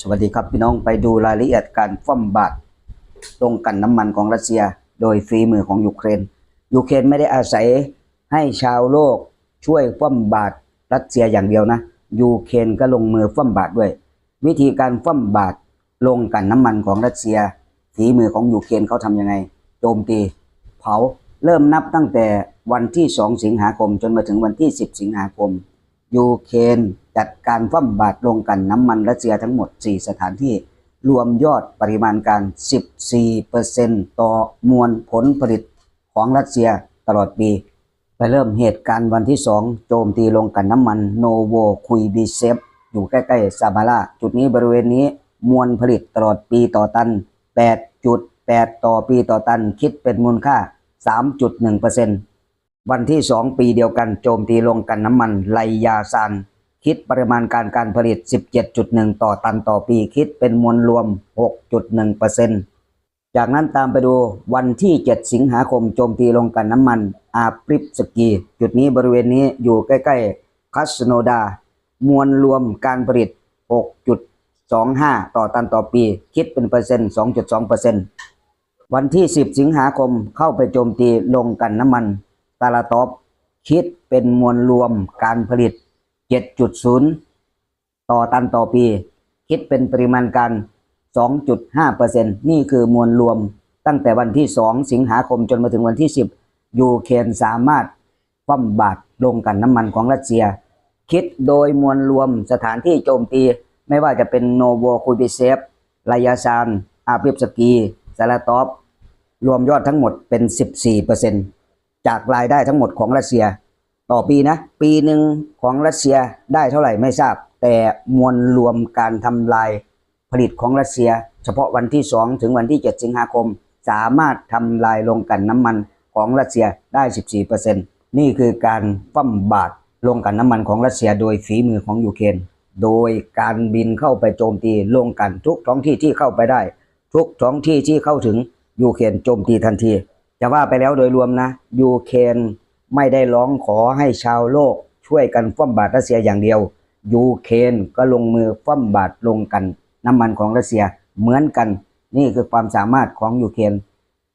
สวัสดีครับพี่น้องไปดูรายละเอียดการคว่ำบาตรลงกันน้ำมันของรัสเซีย โดยฝีมือของยูเครน ยูเครนไม่ได้อาศัยให้ชาวโลกช่วยคว่ำบาตรรัสเซียอย่างเดียวนะยูเครนก็ลงมือคว่ำบาตรด้วย วิธีการคว่ำบาตรลงกันน้ำมันของรัสเซีย ฝีมือของยูเครนเขาทำยังไงโจมตีเผาเริ่มนับตั้งแต่วันที่ 2 สิงหาคมจนมาถึงวันที่ 10 สิงหาคมยูเครน จัดการคว่ำบาตรลงกันน้ำมันรัสเซียทั้งหมด 4 สถานที่ รวมยอดปริมาณการ 14%ต่อมวลผลผลิตของรัสเซียตลอดปี ไปเริ่มเหตุการณ์วันที่ 2 โจมตีลงกันน้ำมันโนโวคุยบีเซฟอยู่ใกล้ๆซามาราจุดนี้บริเวณนี้มวลผลิตตลอดปีต่อตัน 8.8 ต่อปีต่อตัน คิดเป็นมูลค่า 3.1%วันที่ 2 ปีเดียวกันโจมตีลงกันน้ำมันไลยาซาน คิดปริมาณการการผลิต 17.1 ต่อตันต่อปี คิดเป็นมวลรวม 6.1%จากนั้นตามไปดูวันที่ 7 สิงหาคมโจมตีลงกันน้ำมันอาปริปสกี จุดนี้บริเวณนี้อยู่ใกล้ ๆคัสโนดา มวลรวมการผลิต 6.25 ต่อตันต่อปี คิดเป็นเปอร์เซ็นต์ 2.2%วันที่ 10 สิงหาคมเข้าไปโจมตีลงกันน้ำมันตาลาตอปคิดเป็นมวลรวมการผลิต 7.0 ต่อตันต่อปี คิดเป็นปริมาณการ 2.5%นี่คือมวลรวมตั้งแต่วันที่ 2 สิงหาคมจนมาถึงวันที่ 10 ยูเครนสามารถคว่ำบาตรลงกันน้ำมันของรัสเซีย คิดโดยมวลรวมสถานที่โจมตี ไม่ว่าจะเป็นโนโวคุยบิเซฟลายาซาน อาเปียบสกีซาลาตอฟรวมยอดทั้งหมดเป็น 14%จากรายได้ทั้งหมดของรัสเซีย ต่อปีนะ ปีหนึ่งของรัสเซียได้เท่าไหร่ไม่ทราบ แต่มวลรวมการทำลายผลิตของรัสเซีย เฉพาะวันที่ 2 ถึงวันที่ 7 สิงหาคม สามารถทำลายลงกันน้ำมันของรัสเซียได้ 14%นี่คือการฟั่มบาตรลงกันน้ำมันของรัสเซียโดยฝีมือของยูเครนโดยการบินเข้าไปโจมตีลงกันทุกท้องที่ที่เข้าไปได้ ทุกท้องที่ที่เข้าถึงยูเครนโจมตีทันที จะว่าไปแล้วโดยรวมนะยูเครน ไม่ได้ร้องขอให้ชาวโลกช่วยกันคว่ำบาตรรัสเซียอย่างเดียว ยูเครนก็ลงมือคว่ำบาตรลงกัน น้ำมันของรัสเซียเหมือนกัน นี่คือความสามารถของยูเครน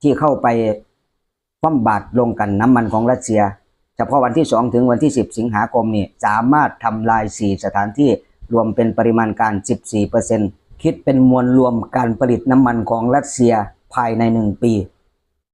ที่เข้าไปคว่ำบาตรลงกันน้ำมันของรัสเซีย เฉพาะวันที่ 2 ถึงวันที่ 10 สิงหาคมนี่สามารถทำลาย 4 สถานที่รวมเป็นปริมาณการ 14%คิดเป็นมวลรวมการผลิตน้ำมันของรัสเซียภายใน 1 ปี